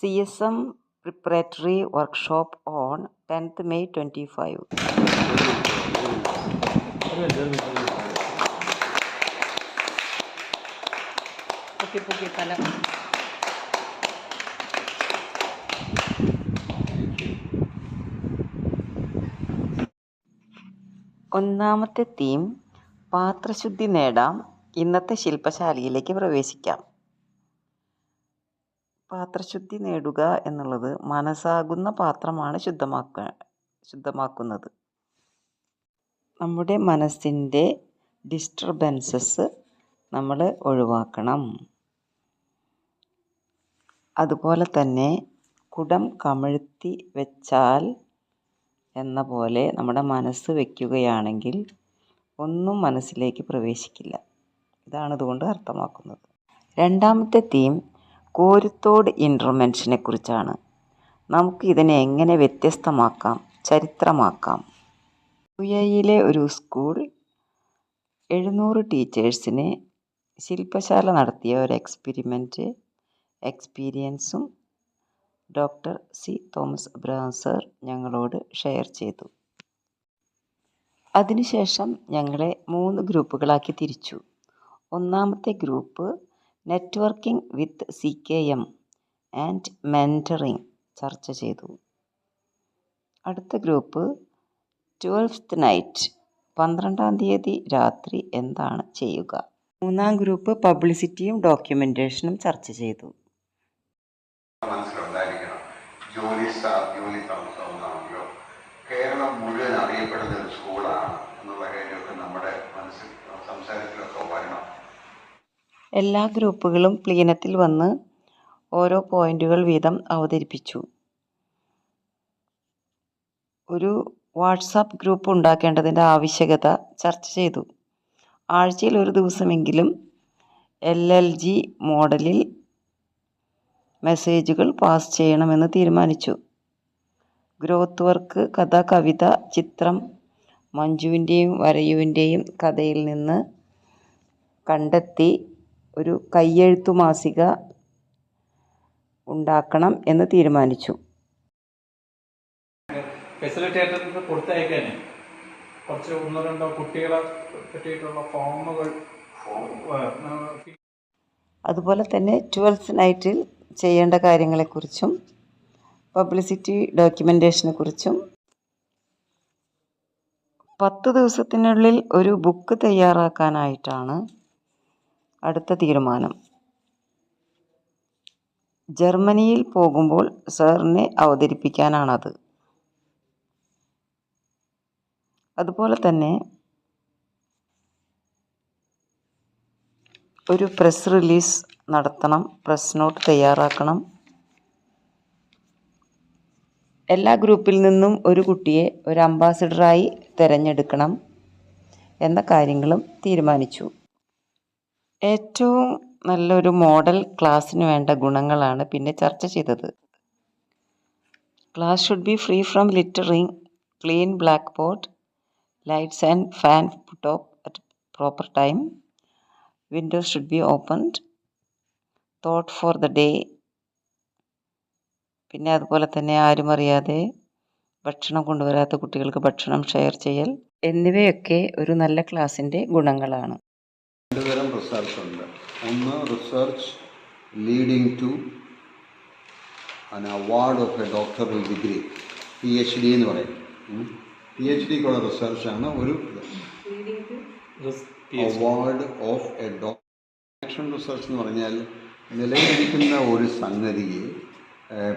C S M preparatory workshop on tenth May twenty five. പൊക്കി പൊക്കി തല. ഒന്നാമത്തെ തീം പാത്രശുദ്ധി നേടാം. ഇന്നത്തെ ശില്പശാലയിലേക്ക് പ്രവേശിക്കാം. പാത്രശുദ്ധി നേടുക എന്നുള്ളത് മനസ്സാകുന്ന പാത്രമാണ് ശുദ്ധമാക്ക ശുദ്ധമാക്കുന്നത്. നമ്മുടെ മനസ്സിന്റെ ഡിസ്റ്റർബൻസസ് നമ്മൾ ഒഴിവാക്കണം. അതുപോലെ തന്നെ കുടം കമിഴ്ത്തി വെച്ചാൽ എന്ന പോലെ നമ്മുടെ മനസ്സ് വയ്ക്കുകയാണെങ്കിൽ ഒന്നും മനസ്സിലേക്ക് പ്രവേശിക്കില്ല. ഇതാണ് ഇതുകൊണ്ട് അർത്ഥമാക്കുന്നത്. രണ്ടാമത്തെ തീം കോരുത്തോട് ഇൻട്രുമെൻസിനെ കുറിച്ചാണ് നമുക്ക് ഇതിനെ എങ്ങനെ വ്യത്യസ്തമാക്കാം ചരിത്രമാക്കാം. യു എയിലെ ഒരു സ്കൂൾ എഴുന്നൂറ് ടീച്ചേഴ്സിനെ ശില്പശാല നടത്തിയ ഒരു എക്സ്പെരിമെന്റ് എക്സ്പീരിയൻസും doctor C Thomas Abraham sir ഞങ്ങളോട് ഷെയർ ചെയ്തു. അതിനുശേഷം ഞങ്ങളെ മൂന്ന് ഗ്രൂപ്പുകളാക്കി തിരിച്ചു. ഒന്നാമത്തെ group networking with C K M and mentoring ചർച്ച ചെയ്തു. അടുത്ത ഗ്രൂപ്പ് ട്വൽഫ്ത്ത് നൈറ്റ് പന്ത്രണ്ടാം തീയതി രാത്രി എന്താണ് ചെയ്യുക? മൂന്നാം ഗ്രൂപ്പ് പബ്ലിസിറ്റിയും ഡോക്യുമെന്റേഷനും ചർച്ച ചെയ്തു. ജോലി ജോലി എല്ലാ ഗ്രൂപ്പുകളും പ്ലീനത്തിൽ വന്ന് ഓരോ പോയിന്റുകൾ വീതം അവതരിപ്പിച്ചു. ഒരു വാട്സാപ്പ് ഗ്രൂപ്പ് ഉണ്ടാക്കേണ്ടതിന്റെ ആവശ്യകത ചർച്ച ചെയ്തു. ആഴ്ചയിൽ ഒരു ദിവസമെങ്കിലും എൽ എൽ ജി മോഡലിൽ മെസ്സേജുകൾ പാസ് ചെയ്യണമെന്ന് തീരുമാനിച്ചു. ഗ്രോത്ത് വർക്ക് കഥ കവിത ചിത്രം മഞ്ജുവിന്റെയും വരയുവിന്റെയും കഥയിൽ നിന്ന് കണ്ടെത്തി ഒരു കയ്യെഴുത്തു മാസിക ഉണ്ടാക്കണം എന്ന് തീരുമാനിച്ചു. ഫെസിലിറ്റേറ്ററിന് കൊടുത്തയക്കാനേ. കുറച്ച് ഒന്നോ രണ്ടോ കുട്ടികളെ പറ്റിയിട്ടുള്ള ഫോമുകൾ അതുപോലെ തന്നെ ട്വൽത്ത് നൈറ്റിൽ ചെയ്യേണ്ട കാര്യങ്ങളെക്കുറിച്ചും പബ്ലിസിറ്റി ഡോക്യുമെന്റേഷനെ കുറിച്ചും. പത്ത് ദിവസത്തിനുള്ളിൽ ഒരു ബുക്ക് തയ്യാറാക്കാനായിട്ടാണ് അടുത്ത തീരുമാനം. ജർമ്മനിയിൽ പോകുമ്പോൾ സാറിനെ അവതരിപ്പിക്കാനാണത്. അതുപോലെ തന്നെ ഒരു പ്രസ് റിലീസ് നടത്തണം പ്രസ് നോട്ട് തയ്യാറാക്കണം. എല്ലാ ഗ്രൂപ്പിൽ നിന്നും ഒരു കുട്ടിയെ ഒരു അംബാസിഡറായി തിരഞ്ഞെടുക്കണം എന്ന കാര്യങ്ങളും തീരുമാനിച്ചു. ഏറ്റവും നല്ലൊരു മോഡൽ ക്ലാസ്സിന് വേണ്ട ഗുണങ്ങളാണ് പിന്നെ ചർച്ച ചെയ്തത്. Class should be free from littering clean blackboard lights and fan put off at proper time windows should be opened thought for the day പിന്നെ അതുപോലെ തന്നെ ആരും അറിയാതെ ഭക്ഷണം കൊണ്ടുവരാത്ത കുട്ടികൾക്ക് ഭക്ഷണം ഷെയർ ചെയ്യൽ. എന്നിവയൊക്കെ ഒരു നല്ല ക്ലാസ്സിന്റെ ഗുണങ്ങളാണ്. റിസർച്ച് ഉണ്ട്. ഒന്ന് research leading to an award of a doctoral degree P H D എന്ന് പറയും. പി എച്ച് ഡിക്കുള്ള റിസർച്ചാണ് ഒരു award of a doctor research എന്ന് പറഞ്ഞാൽ നിലനിൽക്കുന്ന ഒരു സംഗതിയെ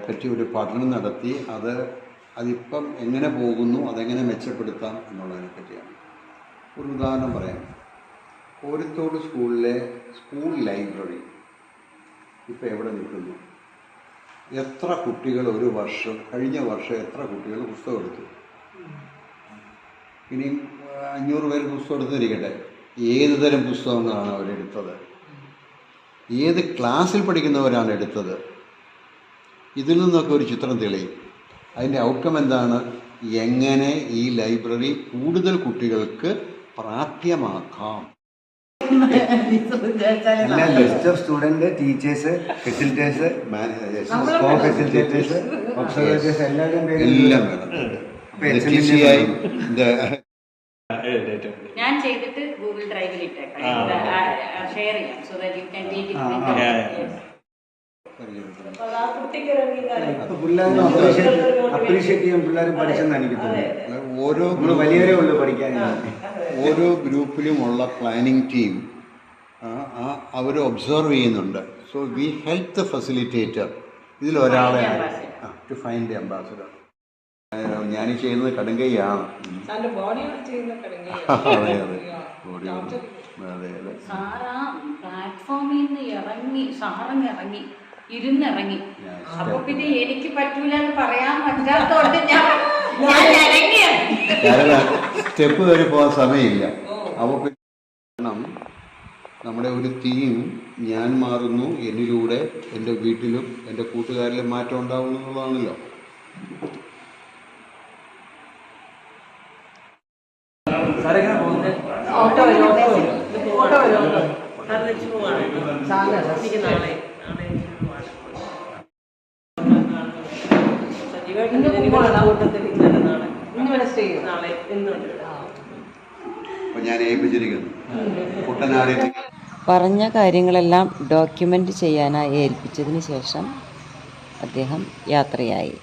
പറ്റി ഒരു പഠനം നടത്തി അത് അതിപ്പം എങ്ങനെ പോകുന്നു അതെങ്ങനെ മെച്ചപ്പെടുത്താം എന്നുള്ളതിനെ പറ്റിയാണ്. ഒരു ഉദാഹരണം പറയാം. കോരത്തോട് സ്കൂളിലെ സ്കൂൾ ലൈബ്രറി ഇപ്പോൾ എവിടെ നിൽക്കുന്നു? എത്ര കുട്ടികൾ ഒരു വർഷം കഴിഞ്ഞ വർഷം എത്ര കുട്ടികൾ പുസ്തകം എടുത്തു? ഇനി അഞ്ഞൂറ് പേര് പുസ്തകം എടുത്തിരിക്കട്ടെ. ഏത് തരം പുസ്തകങ്ങളാണ് അവരെടുത്തത് ഏത് ക്ലാസ്സിൽ പഠിക്കുന്നവരാണ് എടുത്തത്? ഇതിൽ നിന്നൊക്കെ ഒരു ചിത്രം തെളിയും. അതിന്റെ ഔട്ട്കം എന്താണ്? എങ്ങനെ ഈ ലൈബ്രറി കൂടുതൽ കുട്ടികൾക്ക് പ്രാപ്യമാക്കാം? എല്ലാ list of student teachers facilitators co facilitators observators എല്ലാവരും എല്ലാം വേണം. ഞാൻ ചെയ്തിട്ട് ഗൂഗിൾ ഡ്രൈവിൽ ഇട്ടേക്കാം. ഷെയർ ചെയ്യാം. So that you can take. It appreciate appreciate ചെയ്യാൻ പിള്ളേർ പഠിച്ചെന്ന് എനിക്ക് തോന്നുന്നു ഓരോ നമ്മൾ വലിയവരെ ഉള്ളു പഠിക്കാൻ. ഓരോ ഗ്രൂപ്പിലുമുള്ള പ്ലാനിങ് ടീം അവർ ഒബ്സർവ് ചെയ്യുന്നുണ്ട്. So we help the facilitator ഇതിൽ ഒരാളെ ടു ഫൈൻഡ് ദി അംബാസഡർ ഞാൻ ചെയ്യുന്നത് കടുങ്കയാണ് അതെ അതെ. ബോഡി അതെ അതെ. സാറാ പ്ലാറ്റ്ഫോമിൽ നിന്ന് ഇറങ്ങി സാറങ്ങ് ഇറങ്ങി. ഇരുന്നിറങ്ങി. അപ്പൊ പിന്നെ എനിക്ക് പറ്റൂല എന്ന് പറയാൻ പറ്റാത്തോണ്ട് ഞാൻ ഞാൻ സ്റ്റെപ്പ് വരെ പോകാൻ സമയമില്ല. അപ്പോൾ പിന്നെ നമ്മുടെ ഒരു തീം ഞാൻ മാറുന്നു എന്നിലൂടെ എന്റെ വീട്ടിലും എന്റെ കൂട്ടുകാരിലും മാറ്റം ഉണ്ടാവുന്നു എന്നുള്ളതാണല്ലോ. കൂട്ടത്തിൽ ഇന്നലെ നാളെ പറഞ്ഞ കാര്യങ്ങളെല്ലാം ഡോക്യുമെന്റ് ചെയ്യാനായി ഏൽപ്പിച്ചതിന് ശേഷം അദ്ദേഹം യാത്രയായി.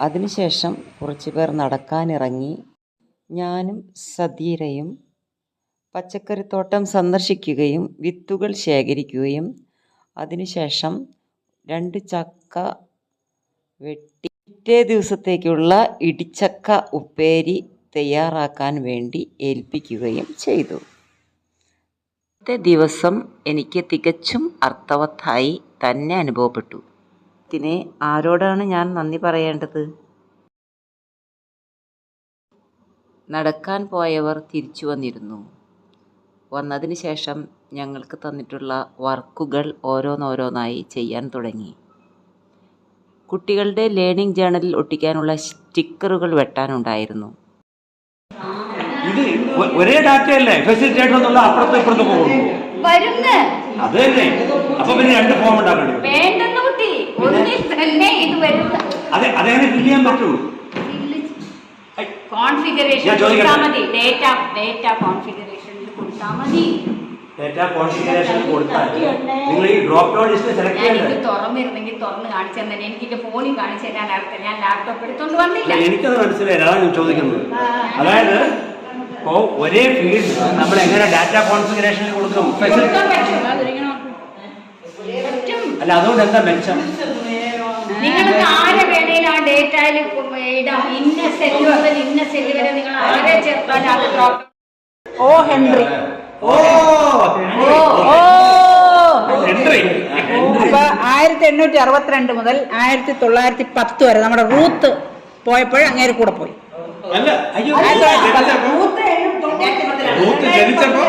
അതിനുശേഷം കുറച്ച് പേർ നടക്കാനിറങ്ങി. ഞാനും സധീരയും പച്ചക്കറിത്തോട്ടം സന്ദർശിക്കുകയും വിത്തുകൾ ശേഖരിക്കുകയും അതിനുശേഷം രണ്ട് ചക്ക വെട്ടി പിറ്റേ ദിവസത്തേക്കുള്ള ഇടിച്ചക്ക ഉപ്പേരി തയ്യാറാക്കാൻ വേണ്ടി ഏൽപ്പിക്കുകയും ചെയ്തു. ഇന്നത്തെ ദിവസം എനിക്ക് തികച്ചും അർത്ഥവത്തായി തന്നെ അനുഭവപ്പെട്ടു. ഇതിനെ ആരോടാണ് ഞാൻ നന്ദി പറയേണ്ടത്? നടക്കാൻ പോയവർ തിരിച്ചു വന്നിരുന്നു. വന്നതിന് ശേഷം ഞങ്ങൾക്ക് തന്നിട്ടുള്ള വർക്കുകൾ ഓരോന്നോരോന്നായി ചെയ്യാൻ തുടങ്ങി. കുട്ടികളുടെ ലേണിംഗ് ജേണലിൽ ഒട്ടിക്കാനുള്ള സ്റ്റിക്കറുകൾ വെട്ടാനുണ്ടായിരുന്നു. ഇത് ഒരേ ഡാറ്റ അല്ലേ ഫെസിലിറ്റേറ്റർ എന്നുള്ള അപ്പുറത്ത് ഇപ്പുറത്ത് പോകുന്നു. വരുന്ന്. അത് തന്നെ. അപ്പൊ പിന്നെ രണ്ട് ഫോം ഉണ്ടാക്കണ്ടേ? അത് അതെങ്ങനെ ഫില്ല് ചെയ്യാൻ പറ്റൂ? കോൺഫിഗറേഷൻ ഡേറ്റ ഡേറ്റ കോൺഫിഗറേഷനിൽ കൊടുത്താൽ മതി. ഡേറ്റ കോൺഫിഗറേഷൻ കൊടുത്താൽ നിങ്ങൾ ഈ ഡ്രോപ്പ് ഡൗൺ ലിസ്റ്റ് സെലക്ട് ഇത് തുറന്നിരുന്നെങ്കിൽ തുറന്ന് കാണിച്ചു തന്നെ. എനിക്ക് എന്റെ ഫോണിൽ കാണിച്ചു തരാൻ അർത്ഥം ഞാൻ ലാപ്ടോപ്പ് എടുത്തോണ്ട് വന്നില്ല. എനിക്കത് മനസ്സിലായില്ല അതാണ് ഞാൻ ചോദിക്കുന്നത്. അതായത് ഇപ്പോ ഒരേ ഫീൽഡ് നമ്മൾ എങ്ങനെ ഡാറ്റ കോൺഫിഗറേഷനിൽ കൊടുക്കും? അല്ല അതുകൊണ്ട് എന്താ മെച്ചം? നിങ്ങൾക്ക് ആരെ വേണേലും ആ ഡേറ്റയിൽ ഇടാം. ഇന്ന സെല്ല് മുതൽ ഇന്ന സെല്ല് വരെ നിങ്ങൾ ആരെ ചേർത്താൽ അത് ഓ ഹെൻറി. ഓ എൻട്രി അപ്പൊ ആയിരത്തി എണ്ണൂറ്റി അറുപത്തിരണ്ട് മുതൽ ആയിരത്തി തൊള്ളായിരത്തി പത്ത് വരെ നമ്മുടെ റൂത്ത് പോയപ്പോൾ അങ്ങേര് കൂടെ പോയി. അല്ല അയ്യോ റൂത്ത് ജനിച്ചപ്പോ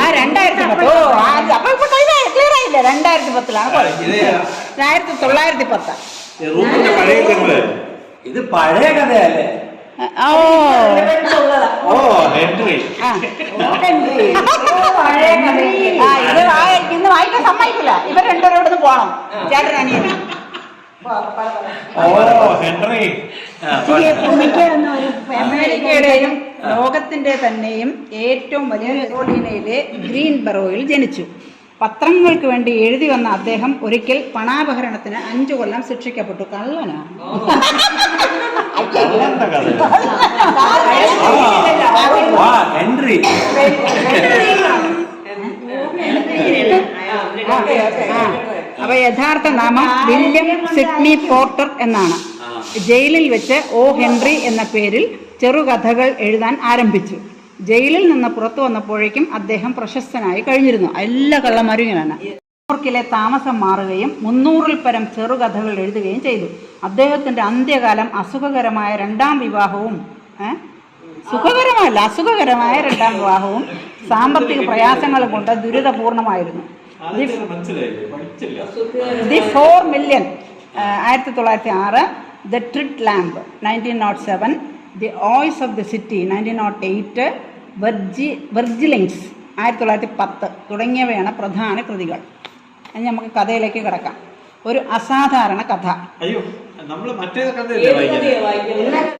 ആ രണ്ടായിരത്തി പത്ത്. ഓ ആ, അപ്പൊ ഇപ്പൊ ക്ലിയർ ആയില്ല? രണ്ടായിരത്തി പത്തിലാണ്. ആയിരത്തി തൊള്ളായിരത്തി പത്ത് ഇത് പഴയ കഥയല്ലേ? ഓ. ഓ ഹെൻറി ആ. ആ, ഇത് വായി- ഇന്ന് വായിക്കാൻ സമ്മതിക്കില്ല. ഇവർ രണ്ടുപേരും ഇവിടുന്ന് പോണം. ചേട്ടൻ അനിയനും ഓ ഹെൻറി. അമേരിക്കയുടെയും ലോകത്തിന്റെ തന്നെയും ഏറ്റവും വലിയ കരോളീനയിലെ ഗ്രീൻ ബറോയിൽ ജനിച്ചു. പത്രങ്ങൾക്ക് വേണ്ടി എഴുതി വന്ന അദ്ദേഹം ഒരിക്കൽ പണാപഹരണത്തിന് അഞ്ചു കൊല്ലം ശിക്ഷിക്കപ്പെട്ടു. കള്ളനാ അപ്പൊ യഥാർത്ഥ നാമം വില്യം സിഡ്നി പോർട്ടർ എന്നാണ്. ജയിലിൽ വെച്ച് ഓ ഹെൻറി എന്ന പേരിൽ ചെറുകഥകൾ എഴുതാൻ ആരംഭിച്ചു. ജയിലിൽ നിന്ന് പുറത്തു വന്നപ്പോഴേക്കും അദ്ദേഹം പ്രശസ്തനായി കഴിഞ്ഞിരുന്നു. എല്ലാ കള്ളന്മാരും ഇങ്ങനെയാണ്. ന്യൂയോർക്കിലെ താമസം മാറുകയും മുന്നൂറിൽ പരം ചെറുകഥകൾ എഴുതുകയും ചെയ്തു. അദ്ദേഹത്തിന്റെ അന്ത്യകാലം അസുഖകരമായ രണ്ടാം വിവാഹവും? സുഖകരമല്ല അസുഖകരമായ രണ്ടാം വിവാഹവും സാമ്പത്തിക പ്രയാസങ്ങൾ കൊണ്ട് ദുരിതപൂർണമായിരുന്നു. ദി ഫോർ മില്യൺ ആയിരത്തി തൊള്ളായിരത്തി ആറ് the trimmed lamp nineteen nought seven the voice of the city nineteen nought eight whirligigs whirligigs ആയിരത്തി തൊള്ളായിരത്തി പത്ത് തുടങ്ങിയവയാണ് പ്രധാന കൃതികൾ. ഇനി നമുക്ക് കഥയിലേക്ക് കിടക്കാം. ഒരു അസാധാരണ കഥ. അയ്യോ നമ്മൾ മറ്റേ കഥയല്ലേ വായിക്കുന്നത്?